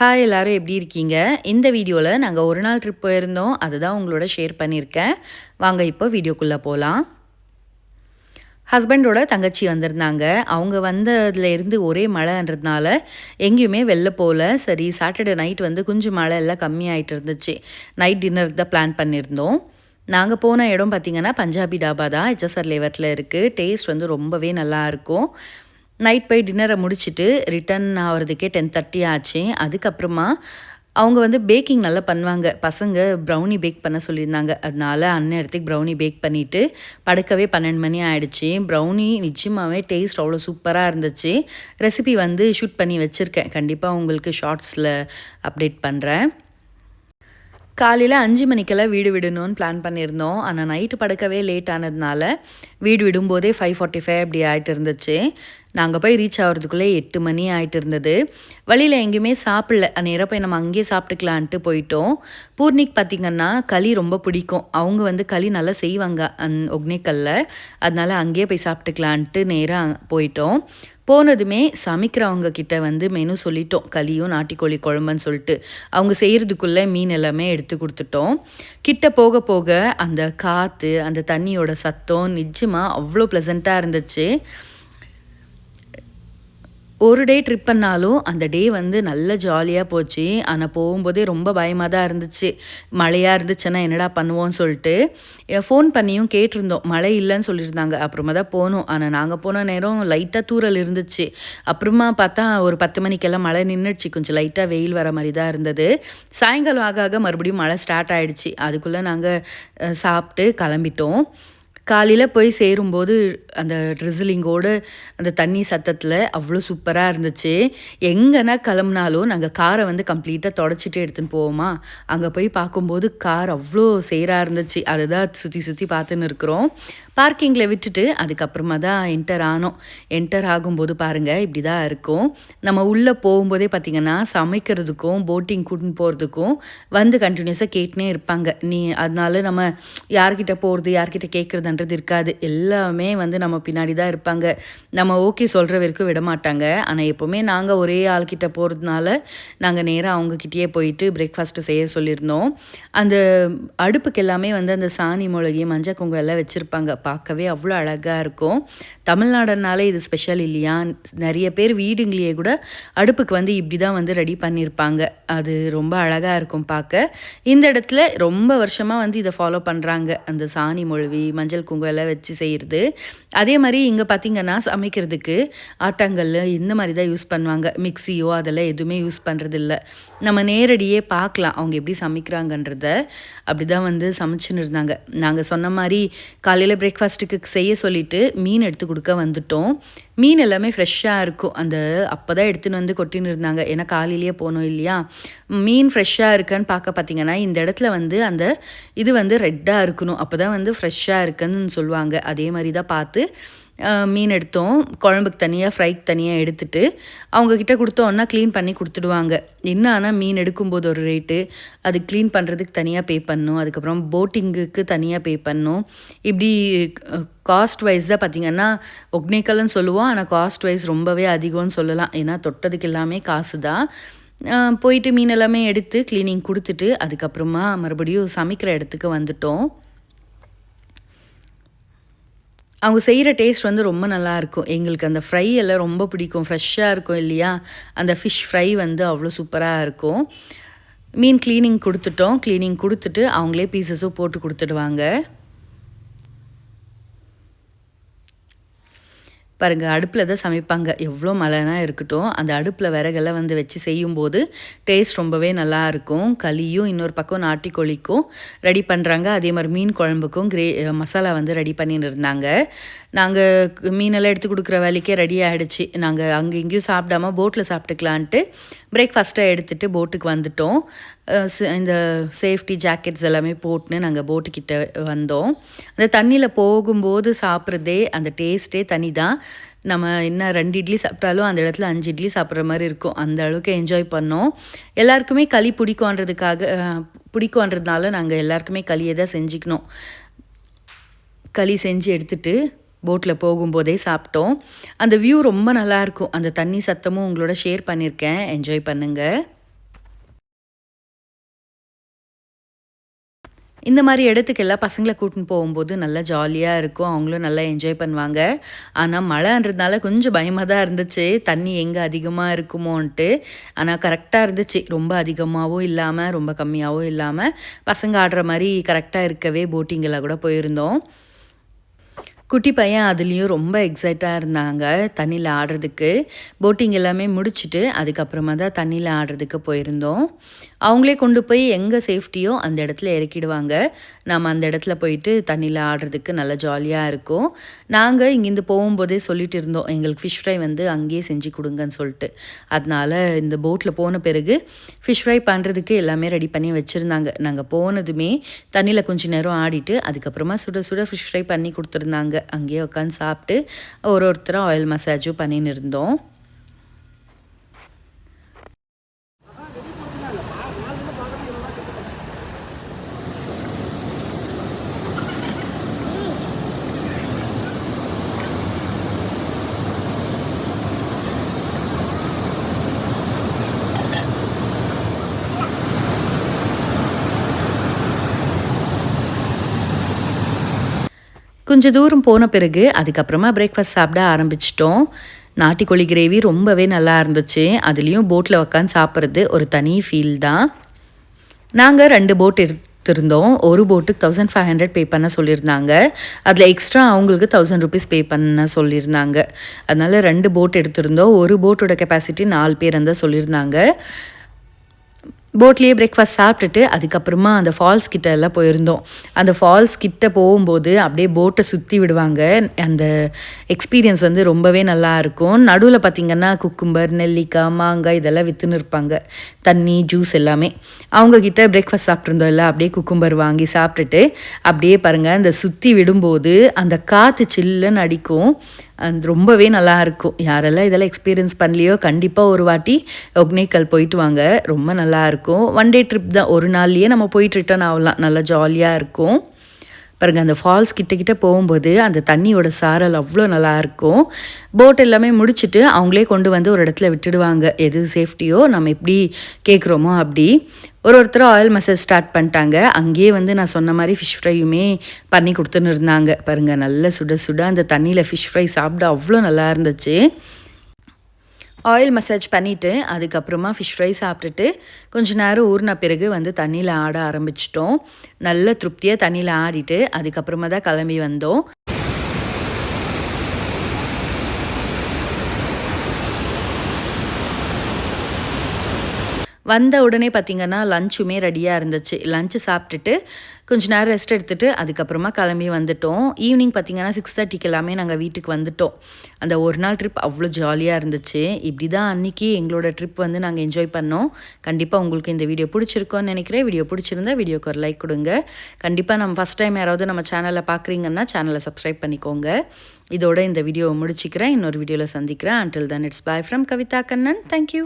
Hi எல்லோரும் எப்படி இருக்கீங்க? இந்த வீடியோவில் நாங்கள் ஒரு நாள் ட்ரிப் போயிருந்தோம். அதுதான் உங்களோட ஷேர் பண்ணியிருக்கேன். வாங்க இப்போ வீடியோக்குள்ளே போகலாம் ஹஸ்பண்டோட தங்கச்சி வந்திருந்தாங்க. அவங்க வந்ததுல இருந்து ஒரே மழைன்றதுனால எங்கேயுமே வெளில போகல. சரி சாட்டர்டே நைட் வந்து கொஞ்சம் மழை எல்லாம் கம்மியாயிட்டு இருந்துச்சு. நைட் டின்னருக்கு தான் பிளான் பண்ணியிருந்தோம். நாங்கள் போன இடம் பார்த்திங்கன்னா பஞ்சாபி டாபா தான். ஹெச்எஸ்ஆர் லேவரில் இருக்குது டேஸ்ட் வந்து ரொம்பவே நல்லாயிருக்கும் நைட் போய் டின்னரை முடிச்சுட்டு ரிட்டன் ஆகிறதுக்கே டென் தேர்ட்டி ஆச்சு. அதுக்கப்புறமா அவங்க வந்து பேக்கிங் நல்லா பண்ணுவாங்க. பசங்க ப்ரௌனி பேக் பண்ண சொல்லியிருந்தாங்க. அதனால அன்ன இடத்துக்கு ப்ரௌனி பேக் பண்ணிவிட்டு படுக்கவே பன்னெண்டு மணி ஆகிடுச்சி ப்ரௌனி நிச்சயமாகவே டேஸ்ட் அவ்வளோ சூப்பராக இருந்துச்சு. ரெசிபி வந்து ஷூட் பண்ணி வச்சுருக்கேன். கண்டிப்பாக உங்களுக்கு ஷார்ட்ஸில் அப்டேட் பண்ணுறேன் காலையில் அஞ்சு மணிக்கெல்லாம் வீடு விடணும்னு பிளான் பண்ணியிருந்தோம். ஆனால் நைட்டு படுக்கவே லேட் ஆனதுனால வீடு விடும்போதே ஃபைவ் ஃபார்ட்டி ஃபைவ் அப்படி ஆகிட்டு இருந்துச்சு நாங்கள் போய் ரீச் ஆகிறதுக்குள்ளே எட்டு மணி ஆகிட்டு இருந்தது. வழியில் எங்கேயுமே சாப்பிடல. நேராக போய் நம்ம அங்கேயே சாப்பிட்டுக்கலான்ட்டு போயிட்டோம். பூர்ணிக் பார்த்திங்கன்னா களி ரொம்ப பிடிக்கும். அவங்க வந்து களி நல்லா செய்வாங்க அந் ஒக்னேக்கல்ல. அதனால் அங்கேயே போய் சாப்பிட்டுக்கலான்ட்டு நேராக போயிட்டோம். போனதுமே சமைக்கிறவங்க கிட்ட வந்து மெனு சொல்லிட்டோம். களியும் நாட்டிக்கோழி குழம்புன்னு சொல்லிட்டு. அவங்க செய்கிறதுக்குள்ளே மீன் எல்லாமே எடுத்து கொடுத்துட்டோம். கிட்ட போக போக அந்த காற்று அந்த தண்ணியோட சத்தம் நிஜம் நிஜமாக அவ்வளோ ப்ளசண்ட்டாக இருந்துச்சு. ஒரு டே ட்ரிப் பண்ணாலும் அந்த டே வந்து நல்ல ஜாலியாக போச்சு. ஆனால் போகும்போதே ரொம்ப பயமாக தான் இருந்துச்சு. மழையாக இருந்துச்சுன்னா என்னடா பண்ணுவோம்னு சொல்லிட்டு ஃபோன் பண்ணியும் கேட்டிருந்தோம். மழை இல்லைன்னு சொல்லியிருந்தாங்க. அப்புறமா தான் போனோம். ஆனால் நாங்கள் போன நேரம் லைட்டாக தூரல் இருந்துச்சு. அப்புறமா பார்த்தா ஒரு பத்து மணிக்கெல்லாம் மழை நின்றுச்சு கொஞ்சம் லைட்டாக வெயில் வர மாதிரி தான் இருந்தது. சாயங்காலம் ஆக ஆக மறுபடியும் மழை ஸ்டார்ட் ஆகிடுச்சு அதுக்குள்ளே நாங்கள் சாப்பிட்டு கிளம்பிட்டோம். காலையில் போய் சேரும்போது அந்த ட்ரிசிலிங்கோடு அந்த தண்ணி சத்தத்தில் அவ்வளோ சூப்பராக இருந்துச்சு. எங்கன்னா கிளம்புனாலும் நாங்கள் காரை வந்து கம்ப்ளீட்டாக தொடச்சிட்டு எடுத்துன்னு போவோமா? அங்கே போய் பார்க்கும்போது கார் அவ்வளோ சேராக இருந்துச்சு. அதை தான் சுற்றி சுற்றி பார்த்துன்னு இருக்கிறோம். பார்க்கிங்கில் விட்டுட்டு அதுக்கப்புறமா தான் என்டர் ஆனோம். என்டர் ஆகும்போது பாருங்கள் இப்படி தான் இருக்கும். நம்ம உள்ளே போகும்போதே பார்த்திங்கன்னா சமைக்கிறதுக்கும் போட்டிங் கூட்டின்னு போகிறதுக்கும் வந்து கண்டினியூஸாக கேட்டுனே இருப்பாங்க. நீ அதனால நம்ம யார்கிட்ட போகிறது யார்கிட்ட கேட்குறதுன்றது இருக்காது. எல்லாமே வந்து நம்ம பின்னாடி தான் இருப்பாங்க. நம்ம ஓகே சொல்கிற வரைக்கும் விட மாட்டாங்க. ஆனால் எப்போவுமே நாங்கள் ஒரே ஆள்கிட்ட போகிறதுனால நாங்கள் நேராக அவங்கக்கிட்டேயே போயிட்டு பிரேக்ஃபாஸ்ட்டு செய்ய சொல்லியிருந்தோம். அந்த அடுப்புக்கு எல்லாமே வந்து அந்த சாணி மிளகி மஞ்சள் குங்கம் எல்லாம் வச்சுருப்பாங்க. பார்க்கவே அவ்வளோ அழகாக இருக்கும். தமிழ்நாடுனாலே இது ஸ்பெஷல் இல்லையா? நிறைய பேர் வீடுங்களையே கூட அடுப்புக்கு வந்து இப்படி தான் வந்து ரெடி பண்ணியிருப்பாங்க. அது ரொம்ப அழகாக இருக்கும் பார்க்க. இந்த இடத்துல ரொம்ப வருஷமாக வந்து இதை ஃபாலோ பண்ணுறாங்க அந்த சாணி மொழி மஞ்சள் குங்குமம் எல்லாம் வச்சு செய்கிறது அதே மாதிரி இங்கே பார்த்திங்கன்னா சமைக்கிறதுக்கு ஆட்டாங்கல் இந்த மாதிரி தான் யூஸ் பண்ணுவாங்க. மிக்சியோ அதெல்லாம் எதுவுமே யூஸ் பண்ணுறதில்ல நம்ம நேரடியே பார்க்கலாம் அவங்க எப்படி சமைக்கிறாங்கன்றத. அப்படி தான் வந்து சமைச்சுன்னு இருந்தாங்க. நாங்கள் சொன்ன மாதிரி காலையில் பிரேக்ஃபாஸ்ட்டுக்கு செய்ய சொல்லிவிட்டு மீன் எடுத்து கொடுக்க வந்துட்டோம். மீன் எல்லாமே ஃப்ரெஷ்ஷாக இருக்கும். அந்த அப்போ தான் எடுத்துன்னு வந்து கொட்டின்னு இருந்தாங்க. ஏன்னா காலையிலேயே போனோம் இல்லையா? மீன் ஃப்ரெஷ்ஷாக இருக்கான்னு பார்க்க பார்த்தீங்கன்னா இந்த இடத்துல வந்து அந்த இது வந்து ரெட்டாக இருக்கணும். அப்போ தான் வந்து ஃப்ரெஷ்ஷாக இருக்குன்னு சொல்லுவாங்க. அதே மாதிரி தான் பார்த்து மீன் எடுத்தோம். குழம்புக்கு தனியாக ஃப்ரைக்கு தனியாக எடுத்துட்டு அவங்கக்கிட்ட கொடுத்தோன்னா க்ளீன் பண்ணி கொடுத்துடுவாங்க. என்ன ஆனால் மீன் எடுக்கும்போது ஒரு ரேட்டு அது க்ளீன் பண்ணுறதுக்கு தனியாக பே பண்ணும். அதுக்கப்புறம் போட்டிங்குக்கு தனியாக பே பண்ணும். இப்படி காஸ்ட் வைஸ் தான் பார்த்திங்கன்னா ஒக்னேக்கல்னு சொல்லுவோம். ஆனால் காஸ்ட் வைஸ் ரொம்பவே அதிகம்னு சொல்லலாம். ஏன்னா தொட்டதுக்கு எல்லாமே காசு தான். போயிட்டு மீன் எல்லாமே எடுத்து க்ளீனிங் கொடுத்துட்டு அதுக்கப்புறமா மறுபடியும் சமைக்கிற இடத்துக்கு வந்துட்டோம். அவங்க செய்கிற டேஸ்ட் வந்து ரொம்ப நல்லாயிருக்கும் எங்களுக்கு அந்த ஃப்ரை எல்லாம் ரொம்ப பிடிக்கும். ஃப்ரெஷ்ஷாக இருக்கும் இல்லையா? அந்த ஃபிஷ் ஃப்ரை வந்து அவ்வளோ சூப்பராக இருக்கும். மீன் க்ளீனிங் கொடுத்துட்டோம். க்ளீனிங் கொடுத்துட்டு அவங்களே பீசஸும் போட்டு கொடுத்துடுவாங்க. பாருங்கள் அடுப்பில் தான் சமைப்பாங்க. எவ்வளோ மழைனா இருக்கட்டும் அந்த அடுப்பில் விறகெல்லாம் வந்து வச்சு செய்யும்போது டேஸ்ட் ரொம்பவே நல்லா இருக்கும். களியும் இன்னொரு பக்கம் நாட்டிக்கோழிக்கும் ரெடி பண்ணுறாங்க அதே மாதிரி மீன் குழம்புக்கும் கிரே மசாலா வந்து ரெடி பண்ணின்னு இருந்தாங்க. நாங்கள் மீனெல்லாம் எடுத்து கொடுக்குற வேலைக்கே ரெடி ஆகிடுச்சு நாங்கள் அங்கே இங்கேயும் சாப்பிடாம போட்டில் சாப்பிட்டுக்கலான்ட்டு பிரேக்ஃபாஸ்ட்டாக எடுத்துகிட்டு போட்டுக்கு வந்துட்டோம். இந்த சேஃப்டி ஜாக்கெட்ஸ் எல்லாமே போட்டுன்னு நாங்கள் போட்டுக்கிட்ட வந்தோம். அந்த தண்ணியில் போகும்போது சாப்பிட்றதே அந்த டேஸ்ட்டே தனி தான் நம்ம என்ன ரெண்டு இட்லி சாப்பிட்டாலும் அந்த இடத்துல அஞ்சு இட்லி சாப்பிட்ற மாதிரி இருக்கும். அந்த அளவுக்கு என்ஜாய் பண்ணோம். எல்லாருக்குமே களி பிடிக்கும்ன்றதுக்காக பிடிக்கும்ன்றதுனால நாங்கள் எல்லாருக்குமே களியை தான் செஞ்சுக்கணும். களி செஞ்சு எடுத்துகிட்டு போட்டில் போகும்போதே சாப்பிட்டோம். அந்த வியூ ரொம்ப நல்லாயிருக்கும் அந்த தண்ணி சத்தமும் உங்களோட ஷேர் பண்ணியிருக்கேன். என்ஜாய் பண்ணுங்கள் இந்த மாதிரி இடத்துக்கெல்லாம் பசங்களை கூட்டின்னு போகும்போது நல்லா ஜாலியாக இருக்கும். அவங்களும் நல்லா என்ஜாய் பண்ணுவாங்க. ஆனால் மழைன்றதுனால கொஞ்சம் பயமாக தான் இருந்துச்சு. தண்ணி எங்கே அதிகமாக இருக்குமோன்ட்டு. ஆனால் கரெக்டாக இருந்துச்சு. ரொம்ப அதிகமாகவும் இல்லாமல் ரொம்ப கம்மியாகவும் இல்லாமல் பசங்க ஆடுற மாதிரி கரெக்டாக இருக்கவே போட்டிங்கில் கூட போயிருந்தோம். குட்டி பையன் அதுலேயும் ரொம்ப எக்ஸைட்டாக இருந்தாங்க. தண்ணியில் ஆடுறதுக்கு. போட்டிங் எல்லாமே முடிச்சுட்டு அதுக்கப்புறமா தான் தண்ணியில் ஆடுறதுக்கு போயிருந்தோம். அவங்களே கொண்டு போய் எங்கே சேஃப்டியோ அந்த இடத்துல இறக்கிடுவாங்க. நம்ம அந்த இடத்துல போயிட்டு தண்ணியில் ஆடுறதுக்கு நல்லா ஜாலியாக இருக்கும். நாங்கள் இங்கேருந்து போகும்போதே சொல்லிட்டு இருந்தோம். எங்களுக்கு ஃபிஷ் ஃப்ரை வந்து அங்கேயே செஞ்சு கொடுங்கன்னு சொல்லிட்டு. அதனால் இந்த போட்டில் போன பிறகு ஃபிஷ் ஃப்ரை பண்ணுறதுக்கு எல்லாமே ரெடி பண்ணி வச்சுருந்தாங்க. நாங்கள் போனதுமே தண்ணியில் கொஞ்சம் நேரம் ஆடிட்டு அதுக்கப்புறமா சுட சுட ஃபிஷ் ஃப்ரை பண்ணி கொடுத்துருந்தாங்க. அங்கேயே உட்காந்து சாப்பிட்டு ஒரு ஒருத்தரும் ஆயில் மசாஜும் பண்ணின்னு இருந்தோம். கொஞ்சம் தூரம் போன பிறகு அதுக்கப்புறமா பிரேக்ஃபாஸ்ட் சாப்பிட ஆரம்பிச்சிட்டோம். நாட்டுக்கோழி கிரேவி ரொம்பவே நல்லா இருந்துச்சு. அதுலேயும் போட்டில் உக்காந்து சாப்பிட்றது ஒரு தனி ஃபீல் தான். நாங்கள் ரெண்டு போட் எடுத்திருந்தோம். ஒரு போட்டுக்கு தௌசண்ட் ஃபைவ் ஹண்ட்ரட் பே பண்ண சொல்லியிருந்தாங்க. அதில் எக்ஸ்ட்ரா அவங்களுக்கு தௌசண்ட் ருபீஸ் பே பண்ண சொல்லியிருந்தாங்க. அதனால் ரெண்டு போட் எடுத்திருந்தோம். ஒரு போட்டோட கெப்பாசிட்டி நாலு பேர் இருந்தால் சொல்லியிருந்தாங்க. போட்லேயே பிரேக்ஃபாஸ்ட் சாப்பிட்டுட்டு அதுக்கப்புறமா அந்த ஃபால்ஸ் கிட்ட எல்லாம் போயிருந்தோம். அந்த ஃபால்ஸ் கிட்ட போகும்போது அப்படியே போட்டை சுற்றி விடுவாங்க. அந்த எக்ஸ்பீரியன்ஸ் வந்து ரொம்பவே நல்லா இருக்கும். நடுவில் பார்த்திங்கன்னா குக்கும்பர் நெல்லிக்காய் மாங்காய் இதெல்லாம் விற்றுன்னு இருப்பாங்க. தண்ணி ஜூஸ் எல்லாமே. அவங்கக்கிட்ட பிரேக்ஃபாஸ்ட் சாப்பிட்ருந்தோம் இல்லை அப்படியே குக்கும்பர் வாங்கி சாப்பிட்டுட்டு அப்படியே பாருங்கள் அந்த சுற்றி விடும்போது அந்த காற்று சில்லுன்னு அடிக்கும். அது ரொம்பவே நல்லாயிருக்கும் யாரெல்லாம் இதெல்லாம் எக்ஸ்பீரியன்ஸ் பண்ணலையோ கண்டிப்பாக ஒரு வாட்டி ஒக்னேக்கல் போயிட்டு வாங்க. ரொம்ப நல்லாயிருக்கும் ஒன் டே ட்ரிப் தான். ஒரு நாள்லேயே நம்ம போயிட்டு ரிட்டர்ன் ஆகலாம். நல்லா ஜாலியாக இருக்கும். பாருங்கள் அந்த ஃபால்ஸ் கிட்ட கிட்ட போகும்போது அந்த தண்ணியோட சாரல் அவ்வளோ நல்லாயிருக்கும் போட் எல்லாமே முடிச்சுட்டு அவங்களே கொண்டு வந்து ஒரு இடத்துல விட்டுடுவாங்க. எது சேஃப்டியோ நம்ம எப்படி கேட்குறோமோ அப்படி. ஒரு ஒருத்தர் ஆயில் மசாஜ் ஸ்டார்ட் பண்ணிட்டாங்க. அங்கேயே வந்து நான் சொன்ன மாதிரி ஃபிஷ் ஃப்ரையுமே பண்ணி கொடுத்துன்னு இருந்தாங்க. பாருங்கள் நல்ல சுட சுட அந்த தண்ணியில் ஃபிஷ் ஃப்ரை சாப்பிட அவ்வளோ நல்லா இருந்துச்சு. ஆயில் மசாஜ் பண்ணிவிட்டு அதுக்கப்புறமா ஃபிஷ் ஃப்ரை சாப்பிட்டுட்டு கொஞ்ச நேரம் ஊறின பிறகு வந்து தண்ணியில் ஆட ஆரம்பிச்சிட்டோம். நல்ல திருப்தியாக தண்ணியில் ஆடிட்டு அதுக்கப்புறமா தான் கிளம்பி வந்தோம். வந்த உடனே பார்த்திங்கன்னா லஞ்சுமே ரெடியாக இருந்துச்சு. லஞ்சு சாப்பிட்டுட்டு கொஞ்ச நேரம் ரெஸ்ட் எடுத்துகிட்டு அதுக்கப்புறமா கிளம்பி வந்துட்டோம். ஈவினிங் பார்த்திங்கன்னா சிக்ஸ் தேர்ட்டிக்கு எல்லாமே நாங்கள் வீட்டுக்கு வந்துட்டோம். அந்த ஒரு நாள் ட்ரிப் அவ்வளோ ஜாலியாக இருந்துச்சு. இப்படி தான் அன்றைக்கி எங்களோட ட்ரிப் வந்து நாங்கள் என்ஜாய் பண்ணோம். கண்டிப்பாக உங்களுக்கு இந்த வீடியோ பிடிச்சிருக்கோன்னு நினைக்கிறேன். வீடியோ பிடிச்சிருந்தா வீடியோக்கு ஒரு லைக் கொடுங்க. கண்டிப்பாக நம்ம ஃபஸ்ட் டைம் யாராவது நம்ம சேனலை பார்க்குறீங்கன்னா சேனலை சப்ஸ்கிரைப் பண்ணிக்கோங்க. இதோட இந்த வீடியோவை முடிச்சிக்கிறேன். இன்னொரு வீடியோவில் சந்திக்கிறேன். Until then it's bye from Kavitha Kannan thank you